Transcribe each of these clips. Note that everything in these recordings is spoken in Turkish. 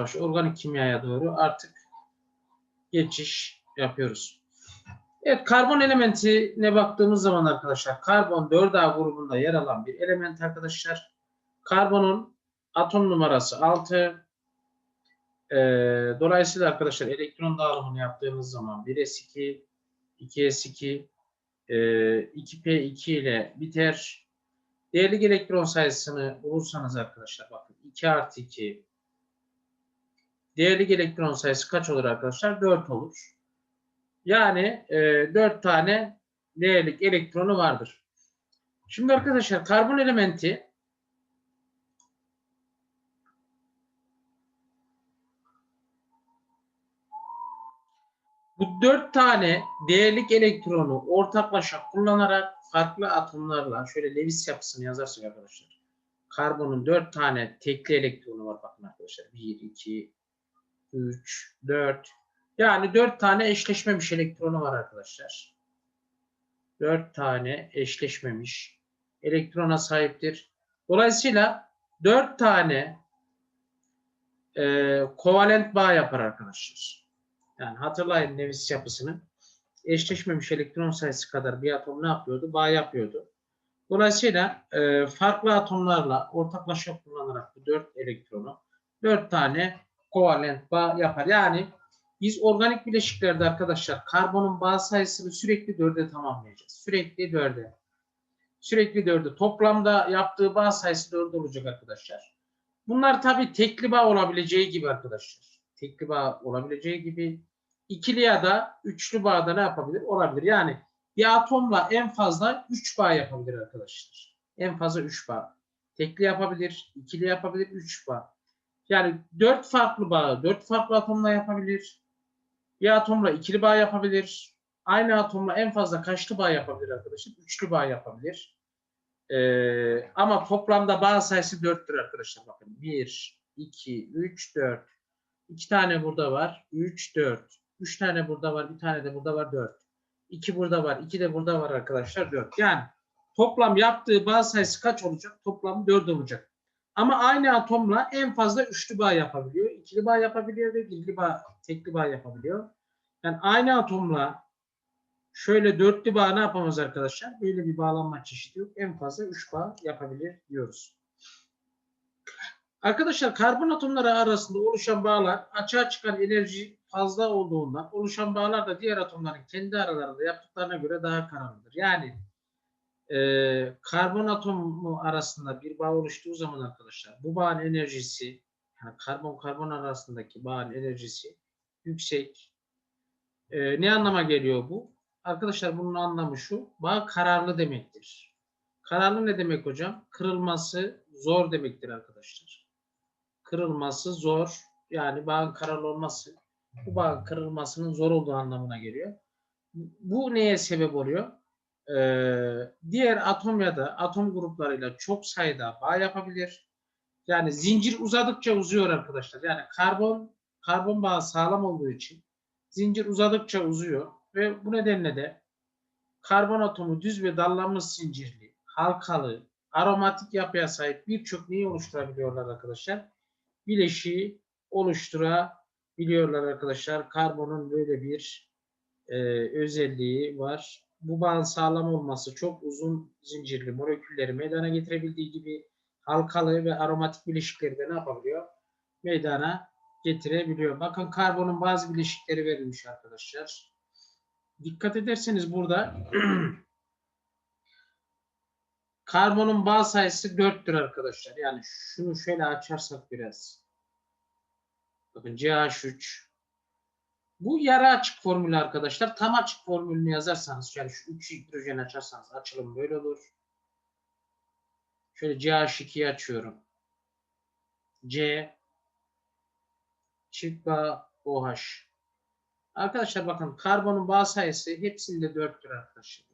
yavaş organik kimyaya doğru artık geçiş yapıyoruz. Evet karbon elementine baktığımız zaman arkadaşlar karbon 4A grubunda yer alan bir element arkadaşlar. Karbonun atom numarası 6. Ee, dolayısıyla arkadaşlar elektron dağılımını yaptığımız zaman 1s2, 2s2, e, 2p2 ile biter. Değerlik elektron sayısını bulursanız arkadaşlar bakın 2 artı 2 değerlik elektron sayısı kaç olur arkadaşlar? 4 olur. Yani e, 4 tane değerlik elektronu vardır. Şimdi arkadaşlar karbon elementi bu 4 tane değerlik elektronu ortaklaşa kullanarak farklı atomlarla şöyle Lewis yapısını yazarsak arkadaşlar. Karbonun 4 tane tekli elektronu var bakın arkadaşlar. 1, 2, 3, 4. Yani 4 tane eşleşmemiş elektronu var arkadaşlar. 4 tane eşleşmemiş elektrona sahiptir. Dolayısıyla 4 tane e, kovalent bağ yapar arkadaşlar. Yani hatırlayın Lewis yapısını. Eşleşmemiş elektron sayısı kadar bir atom ne yapıyordu? Bağ yapıyordu. Dolayısıyla e, farklı atomlarla ortaklaşa kullanarak bu 4 elektronu 4 tane kovalent bağ yapar. Yani biz organik bileşiklerde arkadaşlar karbonun bağ sayısını sürekli 4'e tamamlayacağız. Sürekli 4'e. Sürekli 4'e. Toplamda yaptığı bağ sayısı 4 olacak arkadaşlar. Bunlar tabi tekli bağ olabileceği gibi arkadaşlar. Tekli bağ olabileceği gibi ikili ya da üçlü bağda ne yapabilir? Olabilir. Yani bir atomla en fazla 3 bağ yapabilir arkadaşlar. En fazla 3 bağ. Tekli yapabilir, ikili yapabilir, 3 bağ. Yani 4 farklı bağı 4 farklı atomla yapabilir. Bir atomla ikili bağ yapabilir. Aynı atomla en fazla kaçlı bağ yapabilir arkadaşlar? Üçlü bağ yapabilir. Ee, ama toplamda bağ sayısı 4'tür arkadaşlar. Bakın 1, 2, 3, 4. 2 tane burada var. 3, 4. 3 tane burada var. Bir tane de burada var. 4. 2 burada var. 2 de burada var arkadaşlar. 4. Yani toplam yaptığı bağ sayısı kaç olacak? Toplam 4 olacak. Ama aynı atomla en fazla üçlü bağ yapabiliyor. ikili bağ yapabiliyor ve birli bağ, tekli bağ yapabiliyor. Yani aynı atomla şöyle dörtlü bağ ne yapamaz arkadaşlar? Böyle bir bağlanma çeşidi yok. En fazla üç bağ yapabilir diyoruz. Arkadaşlar karbon atomları arasında oluşan bağlar açığa çıkan enerji fazla olduğundan oluşan bağlar da diğer atomların kendi aralarında yaptıklarına göre daha kararlıdır. Yani e, karbon atomu arasında bir bağ oluştuğu zaman arkadaşlar bu bağın enerjisi yani karbon karbon arasındaki bağın enerjisi yüksek. E, ne anlama geliyor bu? Arkadaşlar bunun anlamı şu. Bağ kararlı demektir. Kararlı ne demek hocam? Kırılması zor demektir arkadaşlar. Kırılması zor. Yani bağın kararlı olması bu bağın kırılmasının zor olduğu anlamına geliyor. Bu neye sebep oluyor? Ee, diğer atom ya da atom gruplarıyla çok sayıda bağ yapabilir. Yani zincir uzadıkça uzuyor arkadaşlar. Yani karbon karbon bağı sağlam olduğu için zincir uzadıkça uzuyor ve bu nedenle de karbon atomu düz ve dallanmış zincirli, halkalı, aromatik yapıya sahip birçok neyi oluşturabiliyorlar arkadaşlar? Bileşiği oluşturabiliyorlar arkadaşlar. Karbonun böyle bir e, özelliği var bu bağın sağlam olması çok uzun zincirli molekülleri meydana getirebildiği gibi halkalı ve aromatik bileşikleri de ne yapabiliyor? Meydana getirebiliyor. Bakın karbonun bazı bileşikleri verilmiş arkadaşlar. Dikkat ederseniz burada karbonun bağ sayısı 4'tür arkadaşlar. Yani şunu şöyle açarsak biraz. Bakın CH3 bu yarı açık formülü arkadaşlar. Tam açık formülünü yazarsanız yani şu 3 hidrojen açarsanız açılım böyle olur. Şöyle CH2'yi açıyorum. C çift bağ OH. Arkadaşlar bakın karbonun bağ sayısı hepsinde 4'tür arkadaşlar.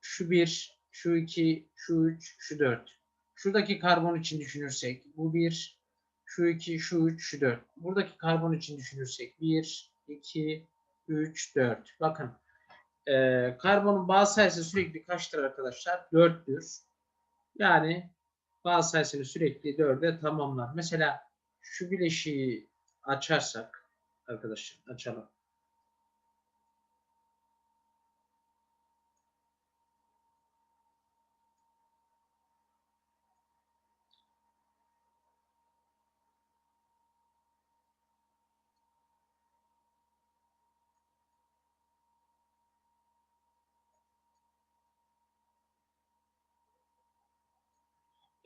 Şu 1, şu 2, şu 3, şu 4. Şuradaki karbon için düşünürsek bu 1, şu 2, şu 3, şu 4. Buradaki karbon için düşünürsek 1, 2, 3, 4. Bakın e, karbonun bağ sayısı sürekli kaçtır arkadaşlar? 4'tür. Yani bağ sayısını sürekli 4'e tamamlar. Mesela şu bileşiği açarsak arkadaşlar açalım.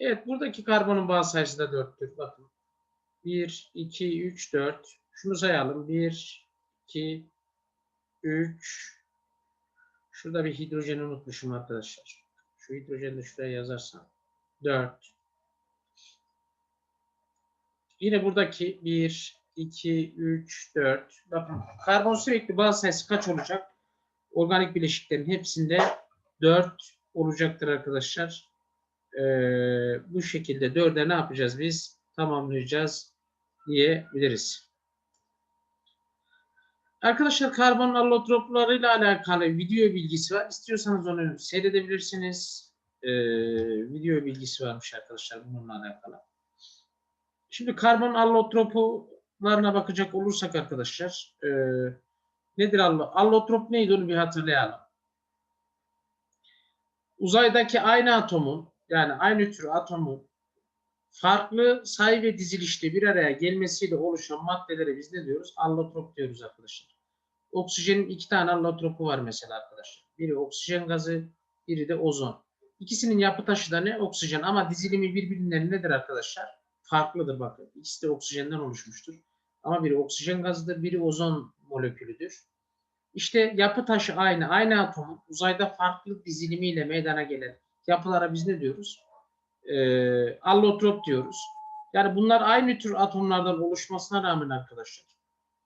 Evet buradaki karbonun bağ sayısı da 4'tür. Bakın. 1, 2, 3, 4. Şunu sayalım. 1, 2, 3. Şurada bir hidrojeni unutmuşum arkadaşlar. Şu hidrojeni de şuraya yazarsam. 4. Yine buradaki 1, 2, 3, 4. Bakın karbon sürekli bağ sayısı kaç olacak? Organik bileşiklerin hepsinde 4 olacaktır arkadaşlar. Ee, bu şekilde 4'e ne yapacağız biz? Tamamlayacağız diyebiliriz. Arkadaşlar karbon allotroplarıyla alakalı video bilgisi var. İstiyorsanız onu seyredebilirsiniz. Ee, video bilgisi varmış arkadaşlar bununla alakalı. Şimdi karbon allotropularına bakacak olursak arkadaşlar e, nedir allo? Allotrop neydi onu bir hatırlayalım. Uzaydaki aynı atomun yani aynı tür atomun farklı sayı ve dizilişte bir araya gelmesiyle oluşan maddelere biz ne diyoruz? Allotrop diyoruz arkadaşlar. Oksijenin iki tane allotropu var mesela arkadaşlar. Biri oksijen gazı, biri de ozon. İkisinin yapı taşı da ne? Oksijen ama dizilimi birbirinden nedir arkadaşlar? Farklıdır bakın. İkisi de oksijenden oluşmuştur. Ama biri oksijen gazıdır, biri ozon molekülüdür. İşte yapı taşı aynı. Aynı atomun uzayda farklı dizilimiyle meydana gelen yapılara biz ne diyoruz? Ee, allotrop diyoruz. Yani bunlar aynı tür atomlardan oluşmasına rağmen arkadaşlar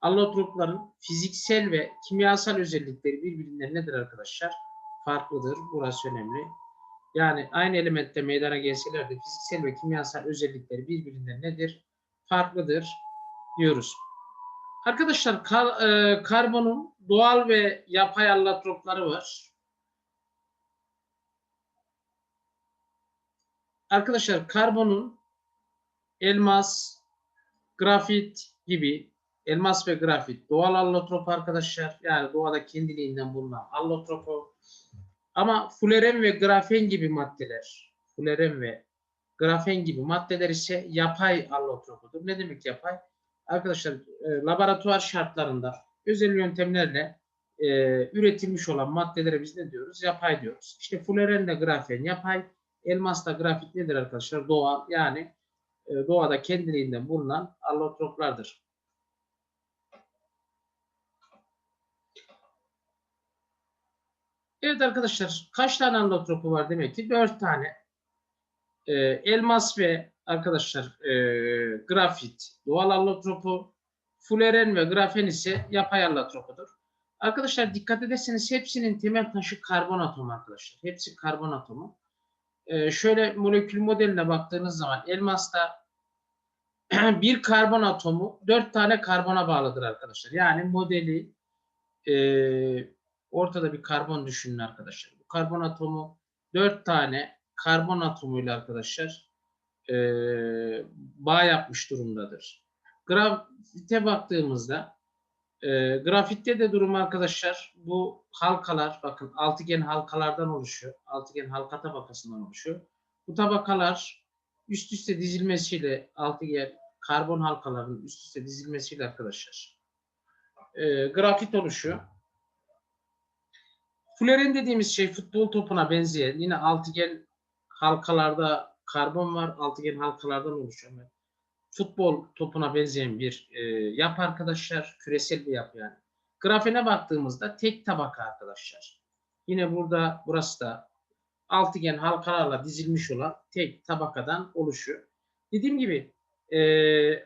allotropların fiziksel ve kimyasal özellikleri birbirinden nedir arkadaşlar? Farklıdır. Burası önemli. Yani aynı elementte meydana gelseler de fiziksel ve kimyasal özellikleri birbirinden nedir? Farklıdır diyoruz. Arkadaşlar kar, e, karbonun doğal ve yapay allotropları var. Arkadaşlar karbonun elmas, grafit gibi elmas ve grafit doğal allotrop arkadaşlar. Yani doğada kendiliğinden bulunan allotropu. Ama fuleren ve grafen gibi maddeler, fuleren ve grafen gibi maddeler ise yapay allotropudur. Ne demek yapay? Arkadaşlar e, laboratuvar şartlarında özel yöntemlerle e, üretilmiş olan maddelere biz ne diyoruz? Yapay diyoruz. İşte fuleren de grafen yapay, elmas da grafit nedir arkadaşlar? Doğal yani e, doğada kendiliğinden bulunan allotroplardır. Evet arkadaşlar kaç tane allotropu var demek ki? 4 tane. Ee, elmas ve arkadaşlar e, grafit doğal allotropu, fuleren ve grafen ise yapay allotropudur. Arkadaşlar dikkat ederseniz hepsinin temel taşı karbon atomu arkadaşlar. Hepsi karbon atomu. Ee, şöyle molekül modeline baktığınız zaman elmasta bir karbon atomu dört tane karbona bağlıdır arkadaşlar. Yani modeli e, ortada bir karbon düşünün arkadaşlar. Bu karbon atomu dört tane karbon atomuyla arkadaşlar e, bağ yapmış durumdadır. Grafite baktığımızda e, grafitte de durum arkadaşlar bu halkalar bakın altıgen halkalardan oluşuyor. Altıgen halka tabakasından oluşuyor. Bu tabakalar üst üste dizilmesiyle altıgen karbon halkalarının üst üste dizilmesiyle arkadaşlar e, grafit oluşuyor. Fulerin dediğimiz şey futbol topuna benzeyen yine altıgen halkalarda karbon var. Altıgen halkalardan oluşuyor. Futbol topuna benzeyen bir e, yapı arkadaşlar. Küresel bir yapı yani. Grafene baktığımızda tek tabaka arkadaşlar. Yine burada burası da altıgen halkalarla dizilmiş olan tek tabakadan oluşuyor. Dediğim gibi e,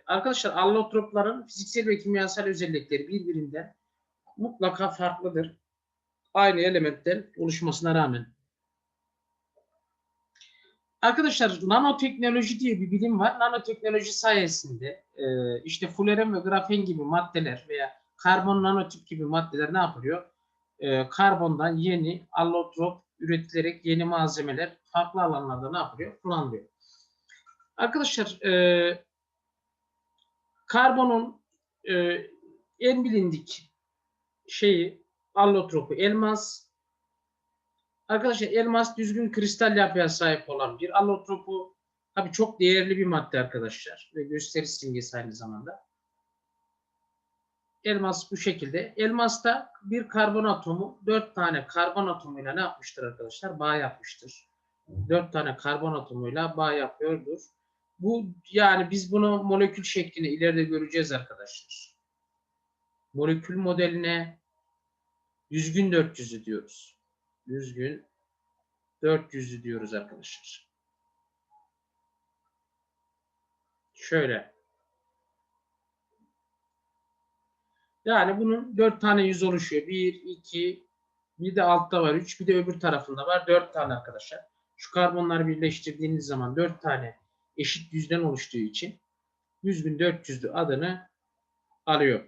arkadaşlar allotropların fiziksel ve kimyasal özellikleri birbirinden mutlaka farklıdır aynı elementten oluşmasına rağmen. Arkadaşlar nanoteknoloji diye bir bilim var. Nanoteknoloji sayesinde e, işte fuleren ve grafen gibi maddeler veya karbon nanotip gibi maddeler ne yapılıyor? E, karbondan yeni allotrop üretilerek yeni malzemeler farklı alanlarda ne yapılıyor? Kullanılıyor. Arkadaşlar e, karbonun e, en bilindik şeyi allotropu elmas. Arkadaşlar elmas düzgün kristal yapıya sahip olan bir allotropu. Tabii çok değerli bir madde arkadaşlar ve gösteri simgesi aynı zamanda. Elmas bu şekilde. Elmasta bir karbon atomu dört tane karbon atomuyla ne yapmıştır arkadaşlar? Bağ yapmıştır. Dört tane karbon atomuyla bağ yapıyordur. Bu yani biz bunu molekül şeklinde ileride göreceğiz arkadaşlar. Molekül modeline düzgün 400'ü diyoruz. Düzgün 400'ü diyoruz arkadaşlar. Şöyle. Yani bunun 4 tane yüz oluşuyor. 1, 2, bir de altta var 3, bir de öbür tarafında var 4 tane arkadaşlar. Şu karbonları birleştirdiğiniz zaman 4 tane eşit yüzden oluştuğu için 100.400'lü adını alıyor.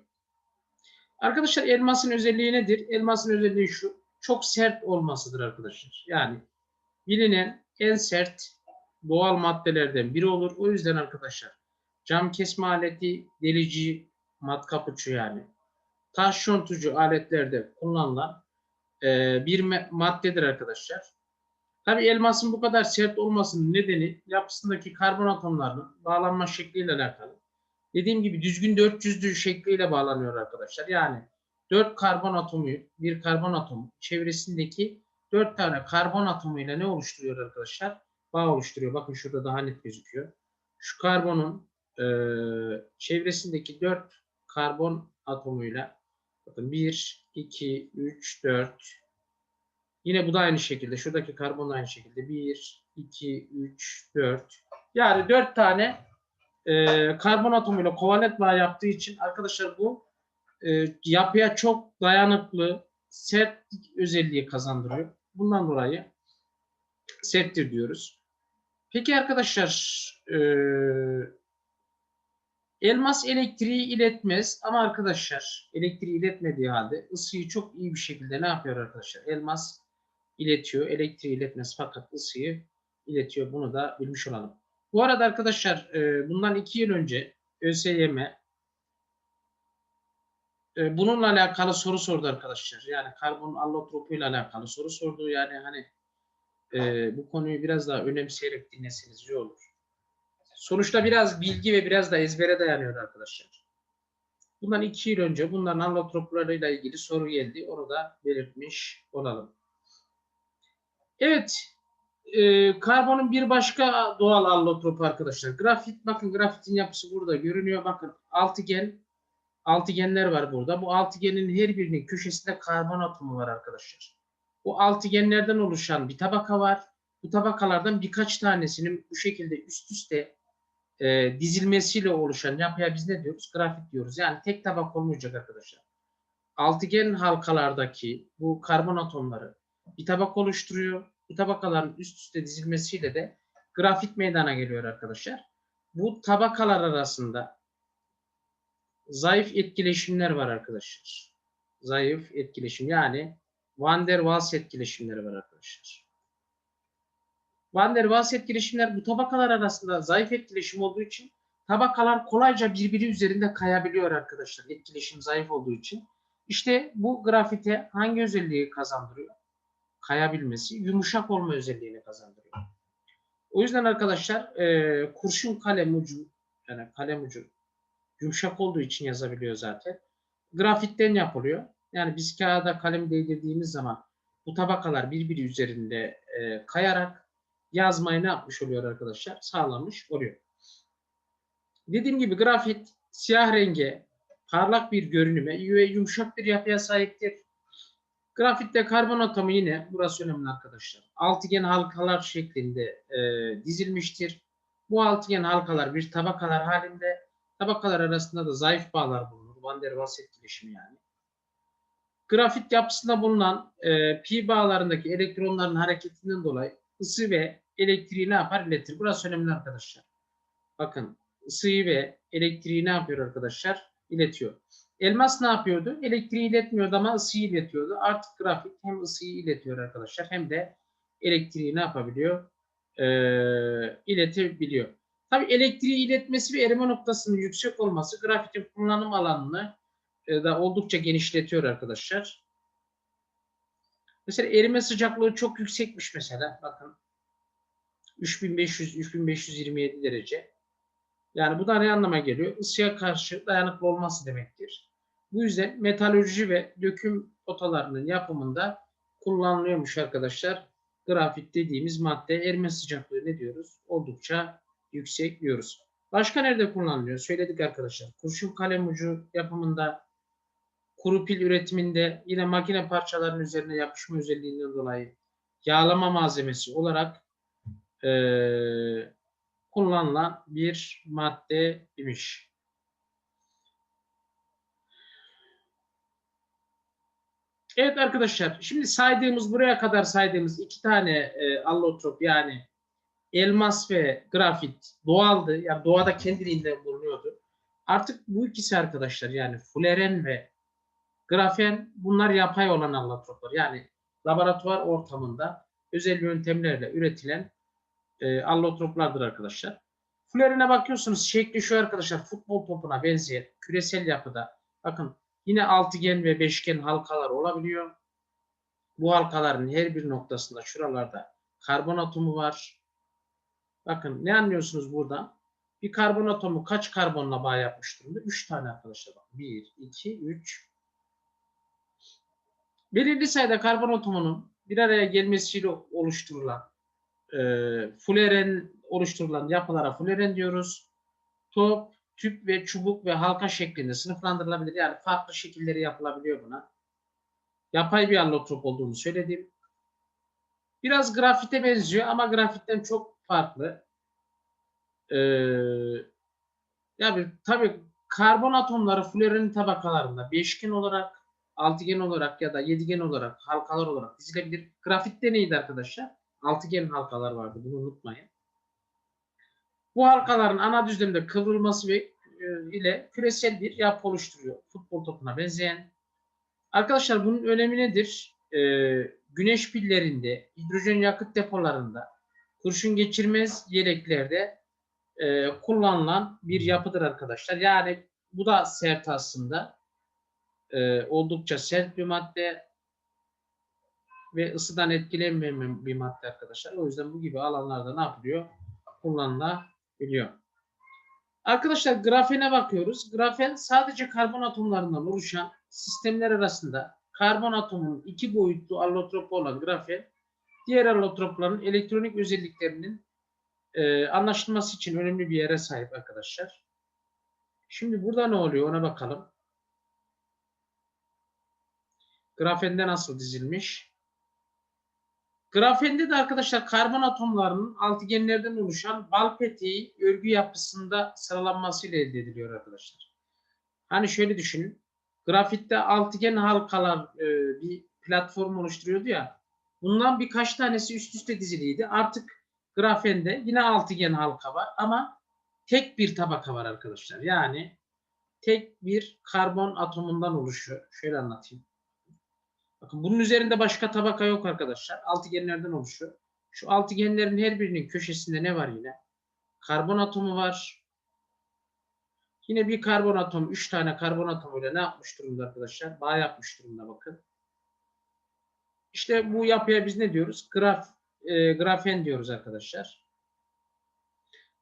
Arkadaşlar elmasın özelliği nedir? Elmasın özelliği şu. Çok sert olmasıdır arkadaşlar. Yani bilinen en sert doğal maddelerden biri olur. O yüzden arkadaşlar cam kesme aleti, delici, matkap uçu yani taş yontucu aletlerde kullanılan e, bir maddedir arkadaşlar. Tabi elmasın bu kadar sert olmasının nedeni yapısındaki karbon atomlarının bağlanma şekliyle alakalı. Dediğim gibi düzgün 400'lü şekliyle bağlanıyor arkadaşlar. Yani 4 karbon atomu, bir karbon atomu çevresindeki 4 tane karbon atomuyla ne oluşturuyor arkadaşlar? Bağ oluşturuyor. Bakın şurada daha net gözüküyor. Şu karbonun e, çevresindeki 4 karbon atomuyla bakın 1, 2, 3, 4 Yine bu da aynı şekilde. Şuradaki karbon da aynı şekilde. 1, 2, 3, 4. Yani 4 tane e, karbon atomuyla kovalent bağ yaptığı için arkadaşlar bu e, yapıya çok dayanıklı, sert özelliği kazandırıyor. Bundan dolayı serttir diyoruz. Peki arkadaşlar e, elmas elektriği iletmez ama arkadaşlar elektriği iletmediği halde ısıyı çok iyi bir şekilde ne yapıyor arkadaşlar? Elmas iletiyor. Elektriği iletmez fakat ısıyı iletiyor. Bunu da bilmiş olalım. Bu arada arkadaşlar e, bundan iki yıl önce ÖSYM e, bununla alakalı soru sordu arkadaşlar. Yani karbon allotropu ile alakalı soru sordu. Yani hani e, bu konuyu biraz daha önemseyerek dinleseniz iyi olur. Sonuçta biraz bilgi ve biraz da ezbere dayanıyor arkadaşlar. Bundan iki yıl önce bunların allotroplarıyla ilgili soru geldi. Onu da belirtmiş olalım. Evet. E, karbonun bir başka doğal allotropu arkadaşlar. Grafit. Bakın grafitin yapısı burada görünüyor. Bakın altıgen altıgenler var burada. Bu altıgenin her birinin köşesinde karbon atomu var arkadaşlar. Bu altıgenlerden oluşan bir tabaka var. Bu tabakalardan birkaç tanesinin bu şekilde üst üste e, dizilmesiyle oluşan yapıya biz ne diyoruz? Grafit diyoruz. Yani tek tabak olmayacak arkadaşlar. Altıgen halkalardaki bu karbon atomları bir tabak oluşturuyor. Bu tabakaların üst üste dizilmesiyle de grafit meydana geliyor arkadaşlar. Bu tabakalar arasında zayıf etkileşimler var arkadaşlar. Zayıf etkileşim yani Van der Waals etkileşimleri var arkadaşlar. Van der Waals etkileşimler bu tabakalar arasında zayıf etkileşim olduğu için tabakalar kolayca birbiri üzerinde kayabiliyor arkadaşlar. Etkileşim zayıf olduğu için. İşte bu grafite hangi özelliği kazandırıyor? kayabilmesi yumuşak olma özelliğini kazandırıyor. O yüzden arkadaşlar e, kurşun kalem ucu yani kalem ucu yumuşak olduğu için yazabiliyor zaten. Grafitten yapılıyor. Yani biz kağıda kalem değdirdiğimiz zaman bu tabakalar birbiri üzerinde e, kayarak yazmayı ne yapmış oluyor arkadaşlar? Sağlamış oluyor. Dediğim gibi grafit siyah renge, parlak bir görünüme ve yumuşak bir yapıya sahiptir. Grafitte karbon atomu yine burası önemli arkadaşlar. Altıgen halkalar şeklinde e, dizilmiştir. Bu altıgen halkalar bir tabakalar halinde. Tabakalar arasında da zayıf bağlar bulunur. Van der Waals etkileşimi yani. Grafit yapısında bulunan e, pi bağlarındaki elektronların hareketinden dolayı ısı ve elektriği ne yapar? İletir. Burası önemli arkadaşlar. Bakın ısıyı ve elektriği ne yapıyor arkadaşlar? İletiyor. Elmas ne yapıyordu? Elektriği iletmiyordu ama ısıyı iletiyordu. Artık grafik hem ısıyı iletiyor arkadaşlar hem de elektriği ne yapabiliyor? Ee, iletebiliyor. Tabii elektriği iletmesi ve erime noktasının yüksek olması grafitin kullanım alanını e, da oldukça genişletiyor arkadaşlar. Mesela erime sıcaklığı çok yüksekmiş mesela. Bakın 3500-3527 derece. Yani bu da ne anlama geliyor? Isıya karşı dayanıklı olması demektir. Bu yüzden metalurji ve döküm otalarının yapımında kullanılıyormuş arkadaşlar. Grafit dediğimiz madde erime sıcaklığı ne diyoruz? Oldukça yüksek diyoruz. Başka nerede kullanılıyor? Söyledik arkadaşlar. Kurşun kalem ucu yapımında, kuru pil üretiminde, yine makine parçalarının üzerine yapışma özelliğinden dolayı yağlama malzemesi olarak eee, kullanılan bir madde imiş. Evet arkadaşlar, şimdi saydığımız buraya kadar saydığımız iki tane e, allotrop yani elmas ve grafit doğaldı. Yani doğada kendiliğinden bulunuyordu. Artık bu ikisi arkadaşlar yani fuleren ve grafen bunlar yapay olan allotroplar. Yani laboratuvar ortamında özel yöntemlerle üretilen e, allotroplardır arkadaşlar. Fulerine bakıyorsunuz şekli şu arkadaşlar futbol topuna benzeyen küresel yapıda. Bakın yine altıgen ve beşgen halkalar olabiliyor. Bu halkaların her bir noktasında şuralarda karbon atomu var. Bakın ne anlıyorsunuz buradan? Bir karbon atomu kaç karbonla bağ yapmış durumda? 3 tane arkadaşlar. Bak. 1, 2, 3. Belirli sayıda karbon atomunun bir araya gelmesiyle oluşturulan e, fuleren oluşturulan yapılara fuleren diyoruz. Top, tüp ve çubuk ve halka şeklinde sınıflandırılabilir. Yani farklı şekilleri yapılabiliyor buna. Yapay bir allotrop olduğunu söyledim. Biraz grafite benziyor ama grafitten çok farklı. Ee, yani tabii karbon atomları fulerenin tabakalarında beşgen olarak, altıgen olarak ya da yedigen olarak, halkalar olarak dizilebilir. Grafitte neydi arkadaşlar? Altıgen halkalar vardı. Bunu unutmayın. Bu halkaların ana düzlemde kıvrılması ve e, ile küresel bir yapı oluşturuyor. Futbol topuna benzeyen. Arkadaşlar bunun önemi nedir? Ee, güneş pillerinde, hidrojen yakıt depolarında, kurşun geçirmez yeleklerde e, kullanılan bir yapıdır arkadaşlar. Yani bu da sert aslında. E, oldukça sert bir madde ve ısıdan etkilenmeyen bir madde arkadaşlar. O yüzden bu gibi alanlarda ne yapılıyor? Kullanılabiliyor. Arkadaşlar grafene bakıyoruz. Grafen sadece karbon atomlarından oluşan sistemler arasında karbon atomunun iki boyutlu allotropu olan grafen diğer allotropların elektronik özelliklerinin e, anlaşılması için önemli bir yere sahip arkadaşlar. Şimdi burada ne oluyor ona bakalım. Grafende nasıl dizilmiş? Grafende de arkadaşlar karbon atomlarının altıgenlerden oluşan bal peteği örgü yapısında sıralanmasıyla elde ediliyor arkadaşlar. Hani şöyle düşünün. Grafitte altıgen halkalar e, bir platform oluşturuyordu ya. Bundan birkaç tanesi üst üste diziliydi. Artık grafende yine altıgen halka var ama tek bir tabaka var arkadaşlar. Yani tek bir karbon atomundan oluşuyor. Şöyle anlatayım. Bakın bunun üzerinde başka tabaka yok arkadaşlar. Altıgenlerden oluşuyor. Şu altıgenlerin her birinin köşesinde ne var yine? Karbon atomu var. Yine bir karbon atomu, üç tane karbon atomuyla ne yapmış durumda arkadaşlar? Bağ yapmış durumda bakın. İşte bu yapıya biz ne diyoruz? Graf, e, grafen diyoruz arkadaşlar.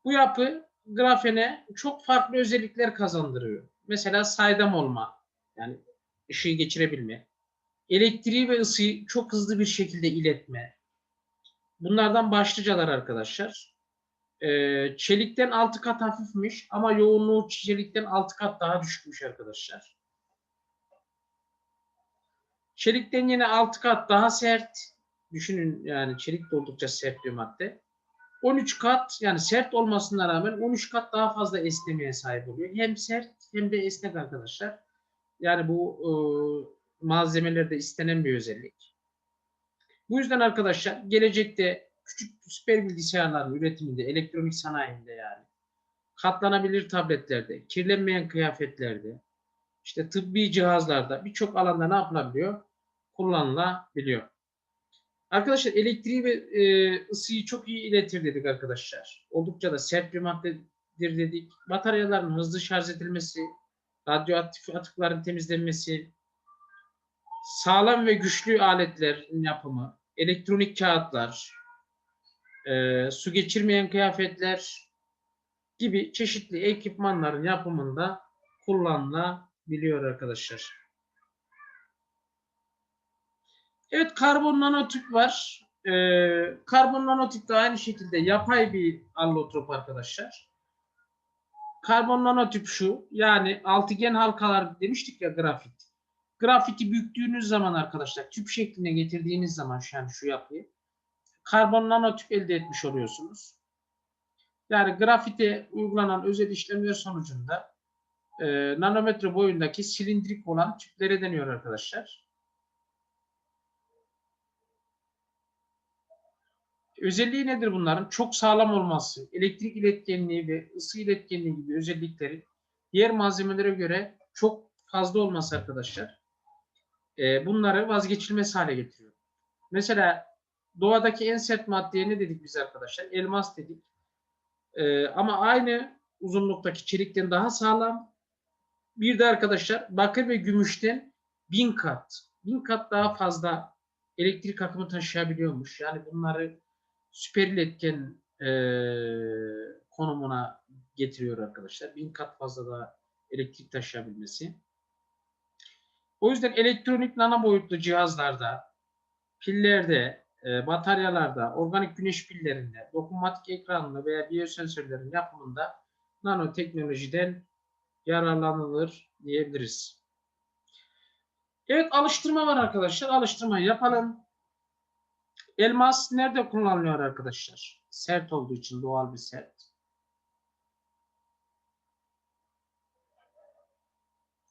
Bu yapı grafene çok farklı özellikler kazandırıyor. Mesela saydam olma, yani ışığı geçirebilme, elektriği ve ısıyı çok hızlı bir şekilde iletme. Bunlardan başlıcalar arkadaşlar. Ee, çelikten 6 kat hafifmiş ama yoğunluğu çelikten 6 kat daha düşükmüş arkadaşlar. Çelikten yine 6 kat daha sert. Düşünün yani çelik oldukça sert bir madde. 13 kat yani sert olmasına rağmen 13 kat daha fazla esnemeye sahip oluyor. Hem sert hem de esnek arkadaşlar. Yani bu e, malzemelerde istenen bir özellik. Bu yüzden arkadaşlar gelecekte küçük süper bilgisayarların üretiminde, elektronik sanayinde yani katlanabilir tabletlerde, kirlenmeyen kıyafetlerde, işte tıbbi cihazlarda birçok alanda ne yapılabiliyor? Kullanılabiliyor. Arkadaşlar elektriği ve e, ısıyı çok iyi iletir dedik arkadaşlar. Oldukça da sert bir maddedir dedik. Bataryaların hızlı şarj edilmesi, radyoaktif atıkların temizlenmesi, sağlam ve güçlü aletlerin yapımı, elektronik kağıtlar, e, su geçirmeyen kıyafetler gibi çeşitli ekipmanların yapımında kullanılabiliyor arkadaşlar. Evet karbon nanotüp var. Ee, karbon nanotüp de aynı şekilde yapay bir allotrop arkadaşlar. Karbon nanotüp şu yani altıgen halkalar demiştik ya grafit. Grafiti büktüğünüz zaman arkadaşlar tüp şekline getirdiğiniz zaman yani şu yapıyı karbon nanotüp elde etmiş oluyorsunuz. Yani grafite uygulanan özel işlemler sonucunda e, nanometre boyundaki silindrik olan tüplere deniyor arkadaşlar. Özelliği nedir bunların? Çok sağlam olması, elektrik iletkenliği ve ısı iletkenliği gibi özellikleri diğer malzemelere göre çok fazla olması arkadaşlar. E, bunları vazgeçilmez hale getiriyor. Mesela doğadaki en sert maddeye ne dedik biz arkadaşlar? Elmas dedik. E, ama aynı uzunluktaki çelikten daha sağlam. Bir de arkadaşlar bakır ve gümüşten bin kat, bin kat daha fazla elektrik akımı taşıyabiliyormuş. Yani bunları süper iletken e, konumuna getiriyor arkadaşlar. Bin kat fazla daha elektrik taşıyabilmesi. O yüzden elektronik nano boyutlu cihazlarda, pillerde, e, bataryalarda, organik güneş pillerinde, dokunmatik ekranlı veya biyosensörlerin yapımında nanoteknolojiden yararlanılır diyebiliriz. Evet alıştırma var arkadaşlar. Alıştırmayı yapalım. Elmas nerede kullanılıyor arkadaşlar? Sert olduğu için doğal bir sert.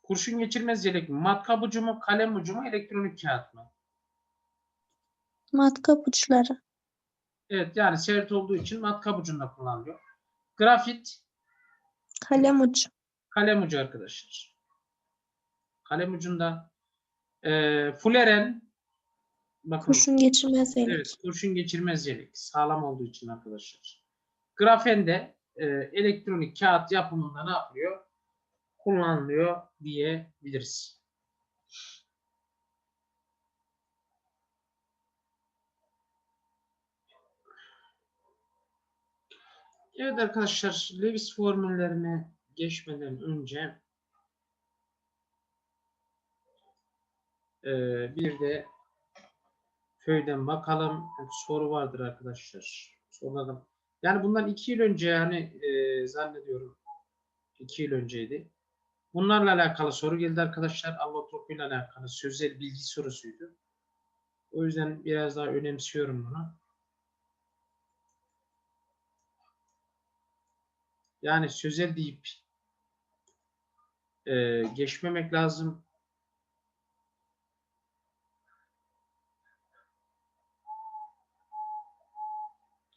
Kurşun geçirmez yelek mi? Matkap ucu mu? Kalem ucu mu? Elektronik kağıt mı? Matkap uçları. Evet yani sert olduğu için matkap ucunda kullanılıyor. Grafit Kalem ucu. kalem ucu arkadaşlar. Kalem ucunda e, fuleren bakın Kurşun geçirmez yelek. Evet, kurşun geçirmez yelek. Sağlam olduğu için arkadaşlar. Grafen de e, elektronik kağıt yapımında ne yapıyor? Kullanılıyor diyebiliriz. Evet arkadaşlar, Lewis formüllerine geçmeden önce e, bir de köyden bakalım. Soru vardır arkadaşlar. Sorularım. Yani bundan iki yıl önce yani e, zannediyorum iki yıl önceydi. Bunlarla alakalı soru geldi arkadaşlar. Allotropi ile alakalı sözel bilgi sorusuydu. O yüzden biraz daha önemsiyorum bunu. Yani sözel deyip e, geçmemek lazım.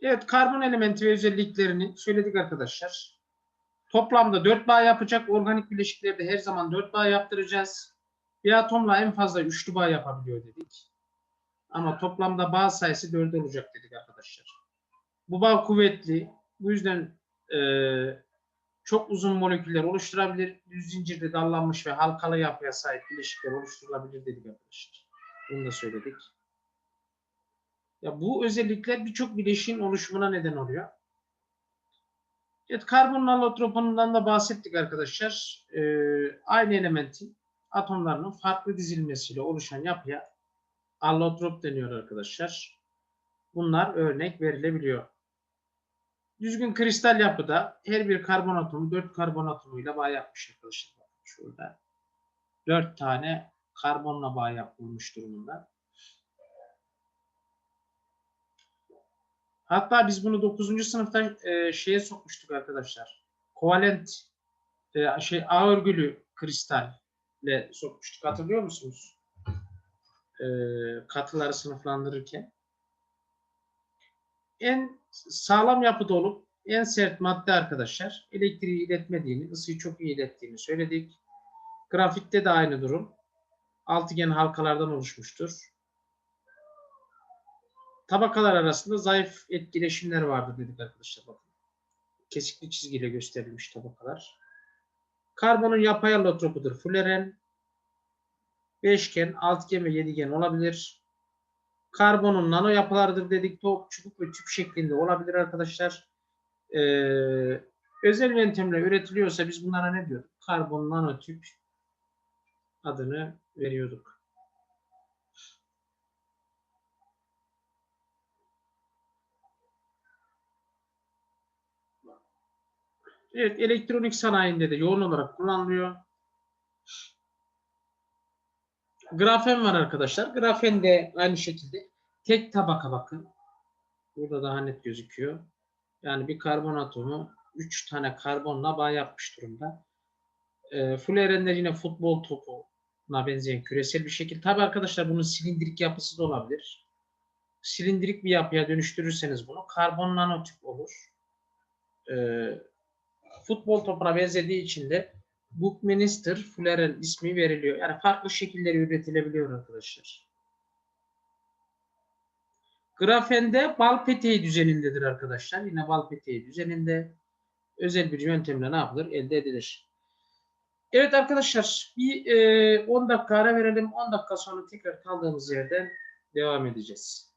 Evet, karbon elementi ve özelliklerini söyledik arkadaşlar. Toplamda 4 bağ yapacak. Organik bileşiklerde her zaman 4 bağ yaptıracağız. Bir atomla en fazla üçlü bağ yapabiliyor dedik. Ama toplamda bağ sayısı 4 olacak dedik arkadaşlar. Bu bağ kuvvetli. Bu yüzden e, çok uzun moleküller oluşturabilir. Düz zincirde dallanmış ve halkalı yapıya sahip bileşikler oluşturulabilir dedik arkadaşlar. Bunu da söyledik. Ya bu özellikler birçok bileşiğin oluşumuna neden oluyor. Evet, karbon allotropundan da bahsettik arkadaşlar. Ee, aynı elementin atomlarının farklı dizilmesiyle oluşan yapıya allotrop deniyor arkadaşlar. Bunlar örnek verilebiliyor. Düzgün kristal yapıda her bir karbon atomu 4 karbon atomuyla bağ yapmış arkadaşlar. Şurada. 4 tane karbonla bağ yapılmış durumunda. Hatta biz bunu 9. sınıfta e, şeye sokmuştuk arkadaşlar. Kovalent e, şey A örgülü kristalle sokmuştuk. Hatırlıyor musunuz? E, katıları sınıflandırırken. En sağlam yapıda olup en sert madde arkadaşlar elektriği iletmediğini, ısıyı çok iyi ilettiğini söyledik. Grafitte de aynı durum. Altıgen halkalardan oluşmuştur. Tabakalar arasında zayıf etkileşimler vardır dedik arkadaşlar. Bakın. Kesikli çizgiyle gösterilmiş tabakalar. Karbonun yapay allotropudur. Fuleren beşgen, altıgen ve yedigen olabilir. Karbonun nano yapılarıdır dedik. Top, çubuk ve tüp şeklinde olabilir arkadaşlar. Ee, özel yöntemle üretiliyorsa biz bunlara ne diyorduk? Karbon nanotüp adını veriyorduk. Evet, elektronik sanayinde de yoğun olarak kullanılıyor. Grafen var arkadaşlar. Grafen de aynı şekilde tek tabaka bakın. Burada daha net gözüküyor. Yani bir karbon atomu 3 tane karbonla bağ yapmış durumda. E, Fulleren'de yine futbol topuna benzeyen küresel bir şekil. Tabi arkadaşlar bunun silindirik yapısı da olabilir. Silindirik bir yapıya dönüştürürseniz bunu karbon nanotip olur. E, futbol topuna benzediği için de Buckminster Fulleren ismi veriliyor. Yani farklı şekilleri üretilebiliyor arkadaşlar. Grafende bal peteği düzenindedir arkadaşlar. Yine bal peteği düzeninde özel bir yöntemle ne yapılır? Elde edilir. Evet arkadaşlar bir e, 10 dakika ara verelim. 10 dakika sonra tekrar kaldığımız yerden devam edeceğiz.